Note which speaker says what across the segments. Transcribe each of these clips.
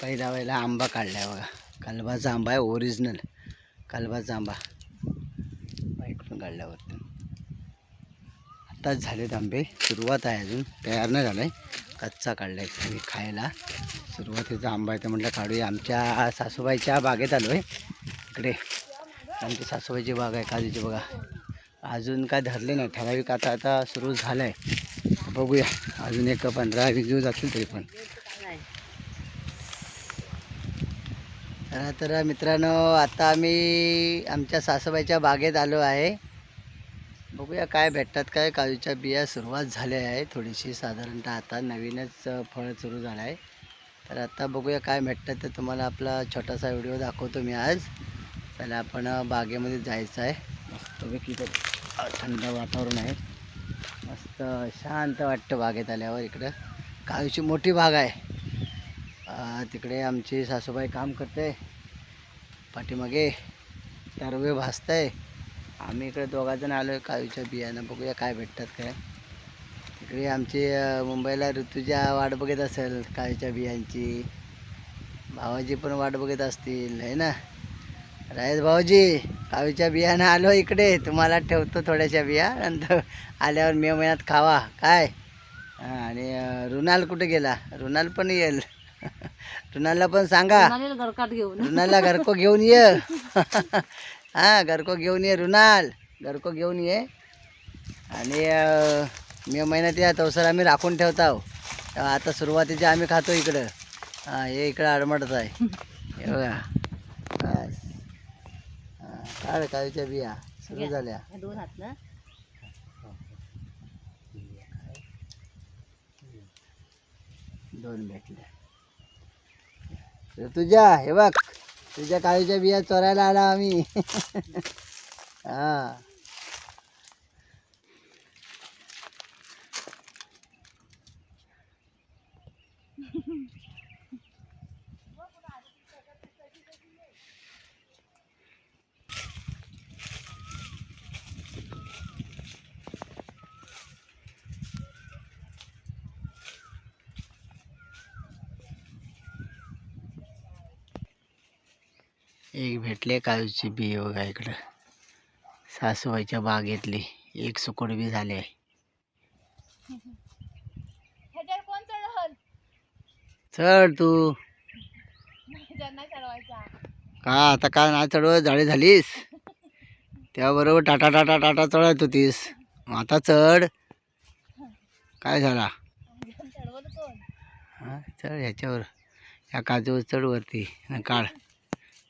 Speaker 1: पहिल्या वेळेला आंबा काढलाय बघा. कलबाचा आंबा आहे ओरिजिनल कलबाचा आंबा इकडून काढल्यावरती आत्ताच झालेत आंबे. सुरुवात आहे अजून. तयार नाही झालं आहे कच्चा काढलाय आम्ही खायला. सुरुवातीचा आंबा आहे तर म्हटलं काढूया. आमच्या सासूबाईच्या बागेत आलो आहे. इकडे. आमची सासूबाईची बाग आहे काजूची बघा. अजून काय धरले नाही. ठराविक आता आता सुरू झालं आहे बघूया. अजून एक पंधरा वीस दिवस जातील तरी पण. तर मित्रांनो आता आम्ही आमच्या सासूबाईच्या बागेत आलो आहे. बघूया काय भेटतात काय काजूच्या बिया सुरुवात झाल्या आहे थोडीशी साधारणतः आता नवीनच फळ सुरू झालं आहे. तर आता बघूया काय भेटतात तर तुम्हाला आपला छोटासा व्हिडिओ दाखवतो मी आज. त्याला आपण बागेमध्ये जायचं आहे. मस्तपैकी तिथं थंड वातावरण आहे. मस्त शांत वाटतं बागेत आल्यावर इकडं. काजूची मोठी बाग आहे. तिकडे आमची सासूबाई काम करते. पाठीमागे तरवे भासत आहे आम्ही इकडे दोघाजण आलो आहे काजूच्या बियाणं बघूया काय भेटतात काय. तिकडे आमची मुंबईला ऋतूच्या वाट बघत असेल काजूच्या बियांची. भावाजी पण वाट बघत असतील है ना? राजेश भाऊजी काजूच्या बियाणं आलो इकडे. तुम्हाला ठेवतो थोड्याशा बिया नंतर आल्यावर मे महिन्यात खावा. काय? हां आणि रुणाल कुठे गेला? रुणाल पण येईल. रुणालला पण सांगा. रुणालला घरको घेऊन ये. हां घरको घेऊन ये रुणाल. घरको घेऊन ये. आणि मे महिन्यात या तवसर आम्ही राखून ठेवत आता सुरुवातीचे आम्ही खातो इकडं. हां हे इकडं आडमडत आहे. हे बघा. बस. काढ काळीच्या बिया. सुरू झाल्या.
Speaker 2: दोन हात ना.
Speaker 1: दोन भेटल्या. तुझ्या हे बघ. तुझ्या काळीच्या बिया चोरायला आला आम्ही. हा. एक भेटले काजूची बी बघा इकडं. सासूबाईच्या बागेतली. एक सुकड बी झाले आहे. चढ तू. का आता काय नाही चढवत? झाडे झालीस? त्याबरोबर टाटा टाटा टाटा चढत होतीस. आता चढ. काय झाला? हा चढ ह्याच्यावर. ह्या काजूवर चढ वरती. काढ.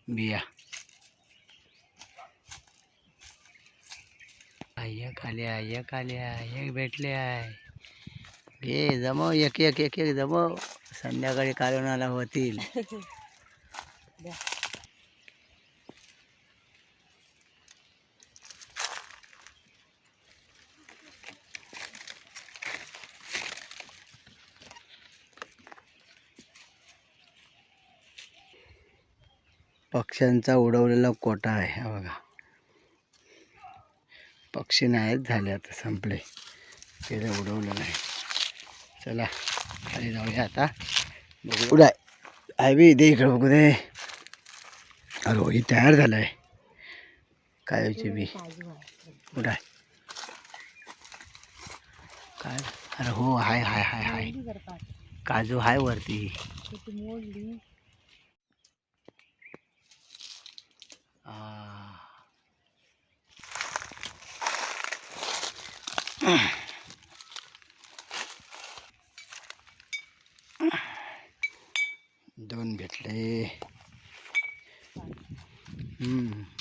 Speaker 1: बिया. एक आल्या एक आल्या एक भेटले आहे घे जमव एक एक एक एक जमव संध्याकाळी कालवणाला होतील. पक्ष्यांचा उडवलेला कोटा आहे हा बघा. पक्षी नाहीत झाले आता संपले. त्याला उडवलं नाही. चला खाली जाऊया आता. बघू. उडाय आहे बी दे इकडे बघू दे. अरे ही तयार झालं आहे कायची बी. उडाय काय? अरे हो हाय हाय हाय हाय. काजू हाय वरती
Speaker 2: मोडली
Speaker 1: आ. दोन भेटले.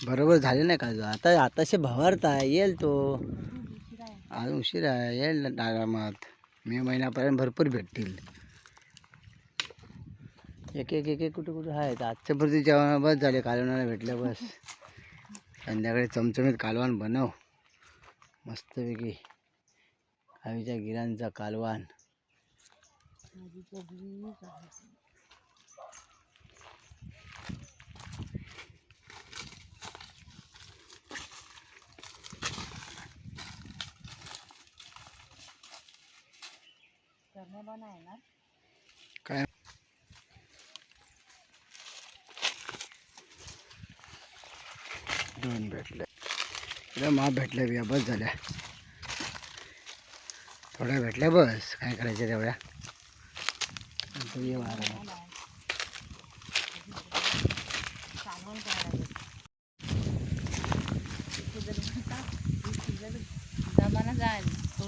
Speaker 1: बरोबर झाले नाही का? आता आताशी भवारता येईल तो. आज उशीर आहे. येईल ना आरामात मे महिन्यापर्यंत भरपूर भेटतील. एक एक एक कुठं कुठं आहेत आजच्या पुरती जेवणा बस झाले. कालवणाला भेटले बस. संध्याकाळी चमचमीत कालवान बनव. मस्तपैकी. आईच्या गिरांचा कालवान करणे बनाय ना? दोन भेटले. तुला मा भेटल्या बिया बस झाल्या. थोड्या भेटल्या बस काय करायच्या तेवढ्या.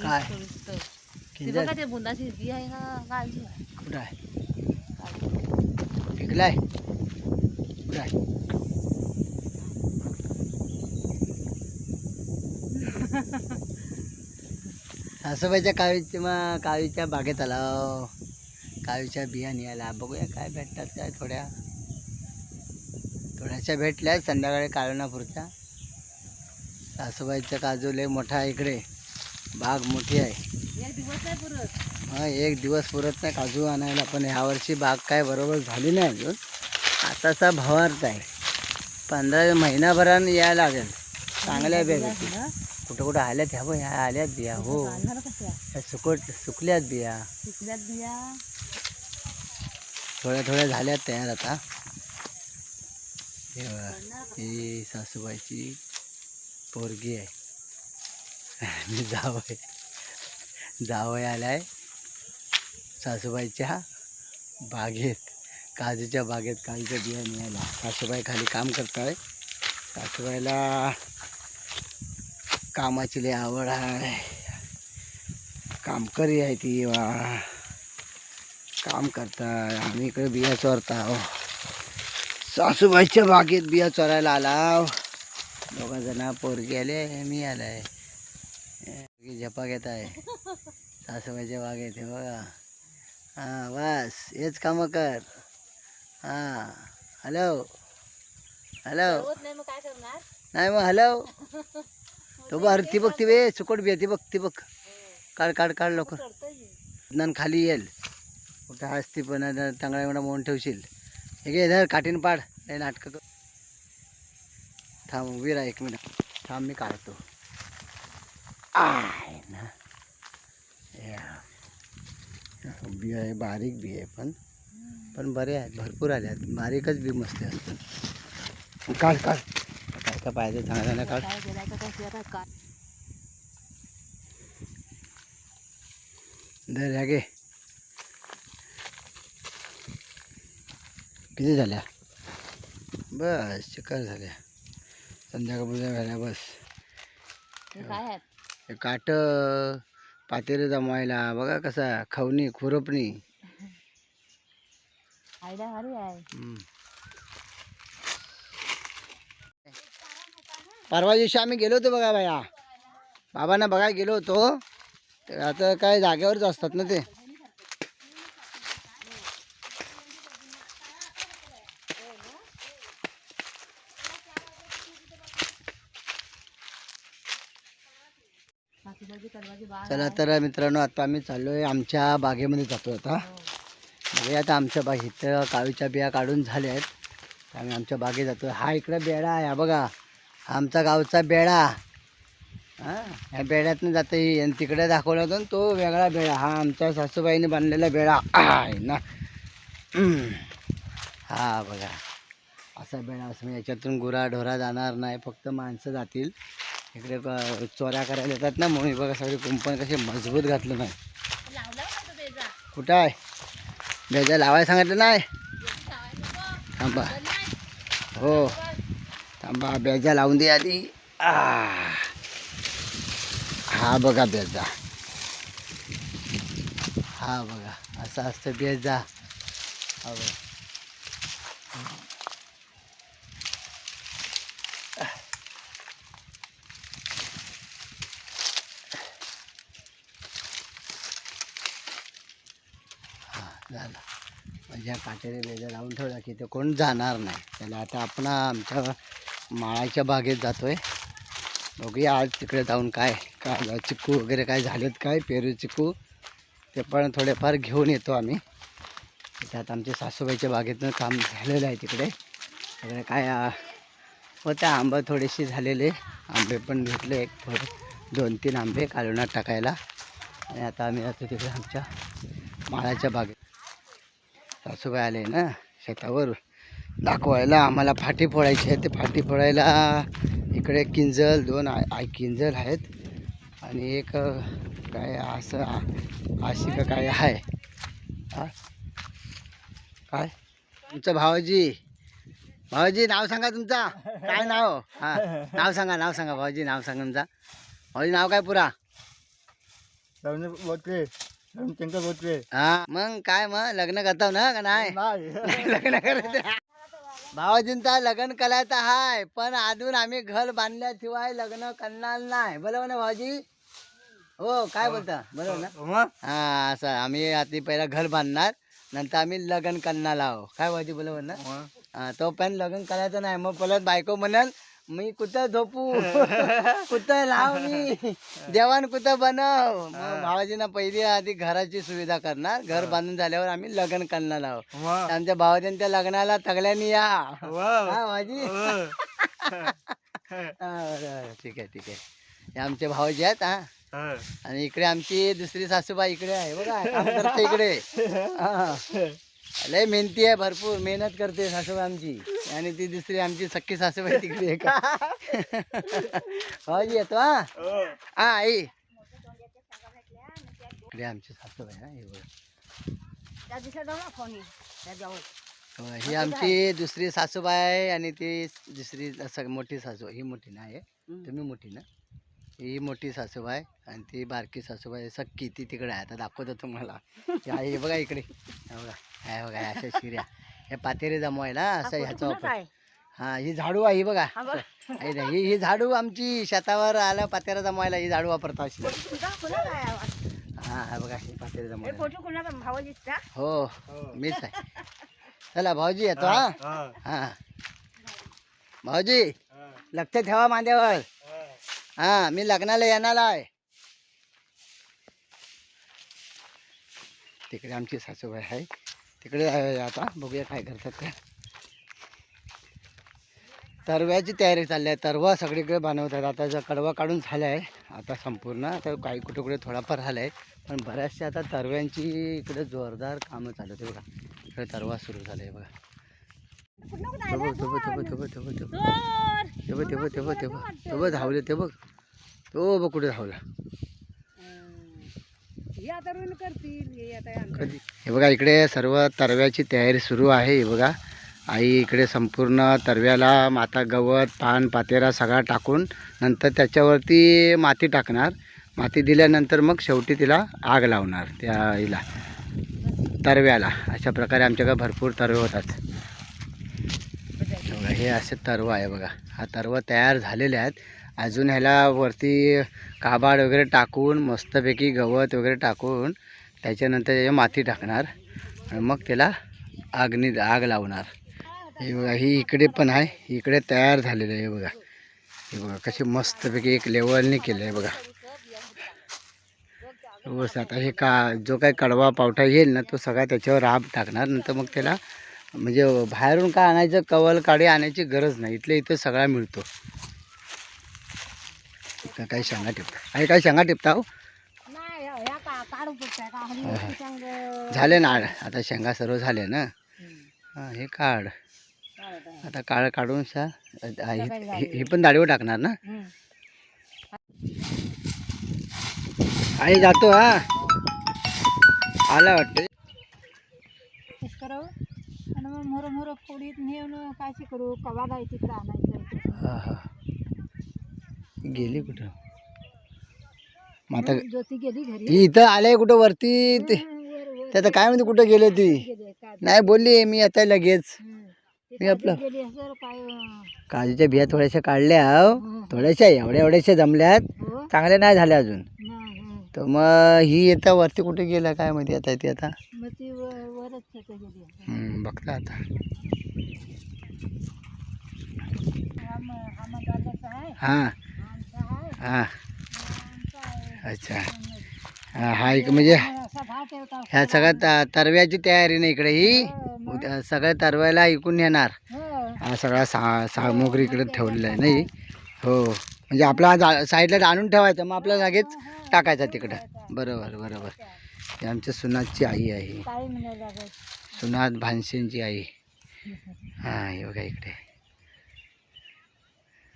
Speaker 1: काय?
Speaker 2: बघा ते बुंदाची आहे का.
Speaker 1: कुठं आहे? पिकलाय कुठं आहे? सासूबाईच्या काळीच्या मग काळीच्या बागेत आला. काळीच्या बिया न्यायला बघूया काय भेटतात काय थोड्या. थोड्याशा भेटल्या संध्याकाळी काढणं पुरच्या सासूबाईचा काजू लय मोठा आहे इकडे. बाग मोठी आहे.
Speaker 2: एक दिवस नाही पुरत.
Speaker 1: हा एक दिवस पुरत नाही काजू आणायला पण ह्यावर्षी बाग काय बरोबर झाली नाही अजून. आताचा भावार्थ आहे. पंधरा महिनाभरानं यायला लागेल. चांगल्या भेटतील कुठं कुठं आल्यात ह्या बघ, ह्या आल्यात बिया हो. ह्या सुकट सुकल्यात बिया.
Speaker 2: पिकल्यात बिया.
Speaker 1: थोड्या थोड्या झाल्यात तयार आता. हे बघा, ही सासूबाईची पोरगी आहे. मी जावय जावय आलाय. सासूबाईच्या बागेत काजूच्या बागेत काजूच्या बिया न्यायला. सासूबाई खाली काम करताय. सासूबाईला कामाची लय आवड आहे. कामकरी आहे ती वा. काम करताय आम्ही इकडे बिया चोरता सासूबाईच्या बागेत बिया चोरायला आला दोघा जण पोरगी आले मी आलाय. झपा घेत आहे. सासूबाईच्या बागेत हे बघा. हां बस हेच कामं कर. हां हॅलो. हॅलो.
Speaker 2: नाही मग
Speaker 1: हॅलो. तो बघ ती बघ ती बे सुकट बी ती बघ ती बघ. काढ काढ काढ लवकर. नन खाली येईल. कुठं हसती पण टांगड्या एवढा म्हणून ठेवशील. हे घे धर काठीन पाड. हे नाटकं कर. थांब उभी राहा एक मिनिट. थांब मी काढतो. आहे ना. या. बी आहे बारीक बी आहे पण. पण बरे आहेत भरपूर आले आहेत. बारीकच बी मस्त असतात काढ काढ. काय का पाहिजे चांगला काढ
Speaker 2: काय गेलाय का काय आता? काय?
Speaker 1: धर ह्या घे किती झाल्या? बस चिकन झाल्या. संध्याकाळ झाल्या बस.
Speaker 2: काय
Speaker 1: काट पातेरे जमवायला. बघा कसा खवणी खुरपणी.
Speaker 2: आयडिया भारी आहे.
Speaker 1: परवा दिवशी आम्ही गेलो होतो बघा बाया. बाबांना बघा गेलो होतो. तर आता काय जागेवरच असतात ना ते. चला तर मित्रांनो आता आम्ही चाललो आहे आमच्या बागेमध्ये जातो आता. बघूया आता आमच्या बाग इथं काळीच्या बिया काढून झाल्या आहेत आम्ही आमच्या बागेत जातो हा इकडं बेडा आहे बघा. आमचा गावचा बेडा. हां ह्या बेड्यातनं जातं आणि तिकडे दाखवला होता तो वेगळा बेडा. हा आमच्या सासूबाईने बांधलेला बेडा. आहे ना. हा बघा. असा बेडा असं याच्यातून गुरा ढोरा जाणार नाही. फक्त माणसं जातील. इकडे चोऱ्या करायला येतात ना म्हणून. बघा सगळे कुंपण कसे मजबूत घातलं नाही. कुठं आहे? बेजा लावायला सांगितलं नाही? थांबा. हो. थांबा बेजा लावून दे आधी. हा बघा बेजा. हा बघा असं असतं बेजा. हा बघा. हा झाला. म्हणजे काटेरी बेजा लावून ठेवला की ते कोण जाणार नाही. त्याला आता आपण आमच्या माळाच्या बागेत जातोय. बघूया आज तिकडे जाऊन काय काय चिक्कू चिकू वगैरे काय झालेत काय पेरू चिकू ते पण थोडेफार घेऊन येतो आम्ही. त्यात आमच्या सासूबाईच्या बागेतनं काम झालेलं आहे तिकडे. वगैरे काय आ, होत्या आंबा थोडेसे झालेले. आंबे पण भेटले एक थोडे दोन तीन आंबे कालवणात टाकायला. आणि आता आम्ही जातो तिकडे आमच्या माळाच्या बागेत. सासूबाई आले ना शेतावर. दाखवायला. आम्हाला फाटी फोडायची आहे. ते फाटी फोडायला इकडे किंजल दोन आय किंजल आहेत. आणि एक काय असं आ- अशी का काय आहे? काय? तुमचं भावाजी भावाजी नाव सांगा तुमचा. काय नाव? हा. नाव सांगा नाव सांगा भावाजी नाव सांगा तुमचा. भावाजी नाव काय पुरा? हा. मग काय मग? लग्न करताव ना का नाही?
Speaker 3: नाही.
Speaker 1: लग्न करत भावाजींचा लग्न करायचं हाय पण अजून आम्ही घर बांधल्याशिवाय लग्न करणार नाही. बरोबर ना भावाजी? हो काय बोलता? बरोबर ना?
Speaker 3: मग?
Speaker 1: हा असं आम्ही आता पहिला घर बांधणार नंतर आम्ही लग्न करणार आहो काय भावाजी बरोबर ना? हा, तो पण लग्न करायचं नाही. मग परत बायको म्हणल मी कुठं झोपू? कुठं लाव मी? जेवण कुठं बनव? मग भावाजीना पहिली आधी घराची सुविधा करणार. घर बांधून झाल्यावर आम्ही लग्न करणार आहोत. आमच्या भावाजींच्या लग्नाला तगल्यानी या. हा भाजी. ठीक आहे ठीक आहे. हे आमचे भाऊजी आहेत हा. आणि इकडे आमची दुसरी सासूबाई इकडे आहे. बघा इकडे. हा. लय मेहनती आहे भरपूर. मेहनत करते सासूबाई आमची. आणि ती दुसरी आमची सख्खी सासूबाई तिकडे आहे का? भाऊजी येतो हा.
Speaker 3: हो.
Speaker 1: हा आई इकडे आमची सासूबाई हा हे बघा. ही आमची दुसरी सासूबाई आणि ती दुसरी सग मोठी सासू ही मोठी ना आहे. तुम्ही मोठी ना? ही मोठी सासूबाई आणि ती बारकी सासूबाई सक्की ती तिकडे आहे. आता दाखवतो तुम्हाला. ही हे बघा इकडे. हे बघा. हे बघा अशा शिऱ्या. हे पातेरे जमवायला असं ह्याचा वापर हा ही झाडू आहे ही बघा.
Speaker 2: हा बघ.
Speaker 1: ही ही ही झाडू आमची शेतावर आलं पातेरा जमवायला ही झाडू वापरतो अशी? हा हा बघा ही पातेरे
Speaker 2: हे
Speaker 1: जमवायला हो
Speaker 3: हो.
Speaker 1: मीच आहे. चला भाऊजी येतो हा.
Speaker 3: हा.
Speaker 1: भाऊजी. लक्ष ठेवा माझ्यावर
Speaker 3: हा.
Speaker 1: हा मी लग्नाला येणार आहे तिकडे आमची सासूबाई आहे तिकडे आता बघूया काय करतात का तरव्याची तयारी चालली आहे तरवा सगळीकडे बनवतात आता जर कडवा काढून झाला आहे आता संपूर्ण आता काही कुठे कुठे थोडाफार झाला आहे पण बऱ्याचशा आता तरव्यांची इकडे जोरदार कामं चालू आहेत बघा इकडे तरवा सुरू झाला आहे बघा तेव्हा तेव्हा तेव्हा तेव्हा तेव्हा तेव्हा तेव्हा तेव्हा तेव्हा धावले ते बघ तो बघ कुठे धावला?
Speaker 2: हे
Speaker 1: कधी? बघा इकडे सर्व तरव्याची तयारी सुरू आहे हे बघा. आई इकडे संपूर्ण तरव्याला माता गवत पान पातेरा सगळा टाकून नंतर त्याच्यावरती माती टाकणार. माती दिल्यानंतर मग शेवटी तिला आग लावणार त्या हिला तरव्याला. अशा प्रकारे आमच्याकडे भरपूर तरवे होतात. बघा हे असे तरवा आहे बघा. हा तरवा तयार झालेले आहेत. अजून ह्याला वरती काबाड वगैरे टाकून मस्तपैकी गवत वगैरे टाकून त्याच्यानंतर त्याच्या माती टाकणार. आणि मग त्याला आगनी आग लावणार. हे बघा ही इकडे पण आहे. इकडे तयार झालेलं आहे बघा. हे बघा कशी मस्तपैकी एक लेवलने केलं आहे बघा. बस आता हे का जो काही कडवा पावठा येईल ना तो सगळा त्याच्यावर राब टाकणार. नंतर मग त्याला म्हणजे बाहेरून काय आणायचं कवल काडी आणायची गरज नाही. इथल्या इथं सगळा मिळतो. काही शेंगा टिपता? आणि काही शेंगा टिपता हो?
Speaker 2: चांगलं
Speaker 1: झाले ना आता शेंगा सर्व झाले ना? हां हे काढ. आता काळ काढून सा हे हे- हे पण दाढीवर टाकणार ना? आई जातो हा. आला वाटतं.
Speaker 2: मोर मोर फोडीत नेऊन काय करू कवा जाय तिकडं आणायचं?
Speaker 1: हा हा. गेली कुठं मग आता
Speaker 2: ज्योती गेली घरी
Speaker 1: ही इथं आले कुठं वरती ते ते आता काय म्हणते कुठं गेले ती
Speaker 2: गेली काय
Speaker 1: नाही बोलली मी आता लगेच
Speaker 2: हं. ते
Speaker 1: मी आपलं
Speaker 2: गेली असेल काय अं,
Speaker 1: काजूच्या बिया थोड्याशा काढल्या हो.
Speaker 2: हं.
Speaker 1: थोड्याशा एवढ्या एवढ्याशा जमल्यात
Speaker 2: हो
Speaker 1: चांगल्या नाही झाल्या अजून
Speaker 2: नाही, हं.
Speaker 1: तर मग ही येतं वरती कुठे गेलं काय माहिती आता ती आता
Speaker 2: मग ती व- वरच तिथं गेली असेल.
Speaker 1: हम्म, बघता आता
Speaker 2: हा हा आहे
Speaker 1: हां हां. अच्छा. हा एक म्हणजे ह्या सगळ्या त- तरव्याची तयारी ना इकडे ही. उद्या सगळ्या तरव्याला ऐकून येणार.
Speaker 2: हा
Speaker 1: सगळा सा सामुग्री इकडे ठेवलेला आहे नाही? हो. म्हणजे आपला साईडला आणून ठेवायचं मग आपल्या जागेच टाकायचा तिकडं. बरोबर बरोबर. ही आमच्या सुनाथची आई आहे. सुनाथ भानसेंची आई. हां हे बघा इकडे.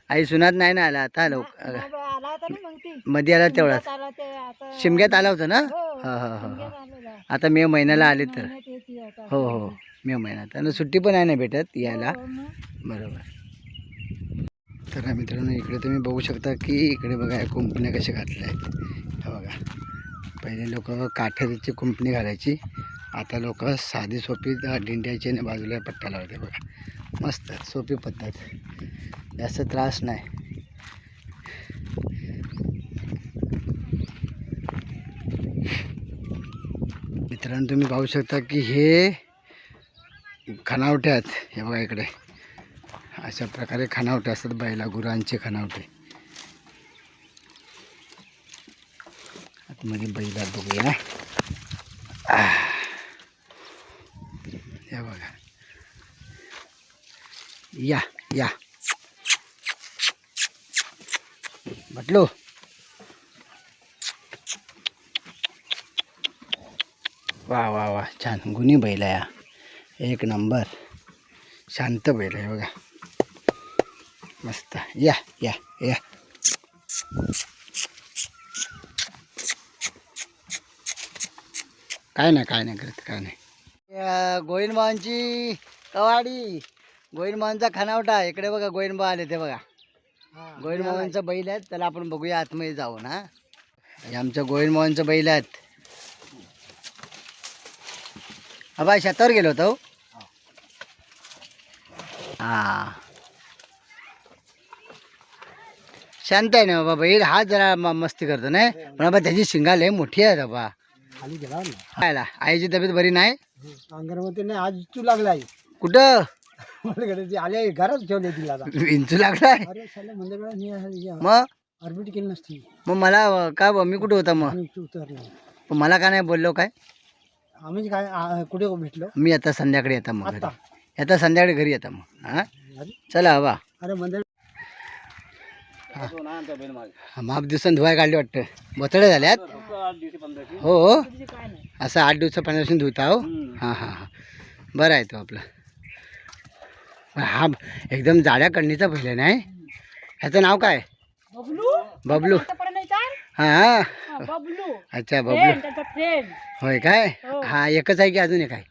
Speaker 1: आई सुनाथ नाही ना आला आता लोक
Speaker 2: आला होता ना मग ती.
Speaker 1: मध्ये आला तेवढाच.
Speaker 2: शिमग्यात आला ते आता
Speaker 1: शिमग्यात आला होता ना?
Speaker 2: हो,
Speaker 1: हा हा हा हा.
Speaker 2: आलेला.
Speaker 1: आता मे महिन्याला आले तर.
Speaker 2: आता.
Speaker 1: हो हो मे महिन्यात. आणि सुट्टी पण आहे ना भेटत यायला?
Speaker 2: हो, मग.
Speaker 1: बरोबर. तर मित्रांनो इकडे तुम्ही बघू शकता की इकडे बघा या कुंपण्या कशा घातल्या आहेत. हे बघा. पहिले लोक काठेरीची कुंपणी घालायची. आता लोक साधी सोपी दिंड्याची आणि बाजूला पट्टा लावते बघा. मस्त सोपी पद्धत. जास्त त्रास नाही. मित्रांनो तुम्ही पाहू शकता की हे खनावटे आहेत हे बघा इकडे. अशा प्रकारे खनावटे असतात बैला गुरांचे खनावटे. आतमध्ये बैला बघूया आह. हे बघा या या. म्हटलो. वा वा वा. छान. गुणी बैल आहे एक नंबर. शांत बैल आहे बघा. मस्त. या या या. काय नाही काय नाही करत काय नाही. गोविंदभावांची कवाडी. गोविंदभावांचा खानावटा इकडे बघा गोविंदभाव आले ते बघा. गोविंदभावांचा बैल आहेत. त्याला आपण बघूया आतमध्ये जाऊन हा. हे आमच्या गोविंदभावांचं बैल आहेत. अबा शेतावर गेलो होतो. हा. शांत आहे ना बाबा बैल हा जरा मस्ती करतो नाही? पण बाबा त्याची शिंगा लय मोठी आहे बाबा.
Speaker 3: खाली गेला ना.
Speaker 1: आईची तब्येत बरी नाही?
Speaker 3: अंगणमध्ये नाही आज तू लागलाय
Speaker 1: कुठं?
Speaker 3: ती आल्या घरात ठेवले तिला आता.
Speaker 1: इंचू लागलाय
Speaker 3: अरे साला मंदिरकडे
Speaker 1: मग?
Speaker 3: ऑर्बिट केली नसती.
Speaker 1: मग मला का ब- मी कुठं होता मग?
Speaker 3: उतरला.
Speaker 1: पण मला का नाही बोललो काय?
Speaker 3: आम्ही काय आ, कुठे भेटलो?
Speaker 1: मी आता संध्याकाळी येता मग
Speaker 3: आता
Speaker 1: घरी. आता. संध्याकाळी घरी येता मग हा?
Speaker 3: अरे.
Speaker 1: चला हवा
Speaker 3: अरे मंदिर
Speaker 1: माप दिवसांनी धुवाय काढले वाटतं. बोतडे झाल्यात? हो. हो
Speaker 2: काय नाही
Speaker 1: असं आठ दिवसा पंधरा दिवसांनी धुता हो? हां हां हां. बरं आहे तो आपला. हा एकदम जाड्या कण्णीचा पहिला नाही ह्याचं नाव काय?
Speaker 2: बबलू?
Speaker 1: बबलू.
Speaker 2: आतापर्यंत नाही चाल?
Speaker 1: हां.
Speaker 2: बबलू.
Speaker 1: अच्छा बबलू. होय काय?
Speaker 2: हो.
Speaker 1: हा एकच आहे की अजून एक आहे.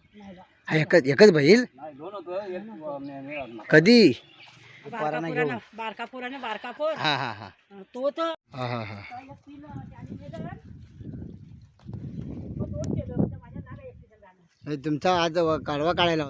Speaker 1: हा एकच एकच बैल कधी? हां हां हां.
Speaker 2: तो तर
Speaker 1: हां हां हां. हे तुमचा आज काढवा काढायला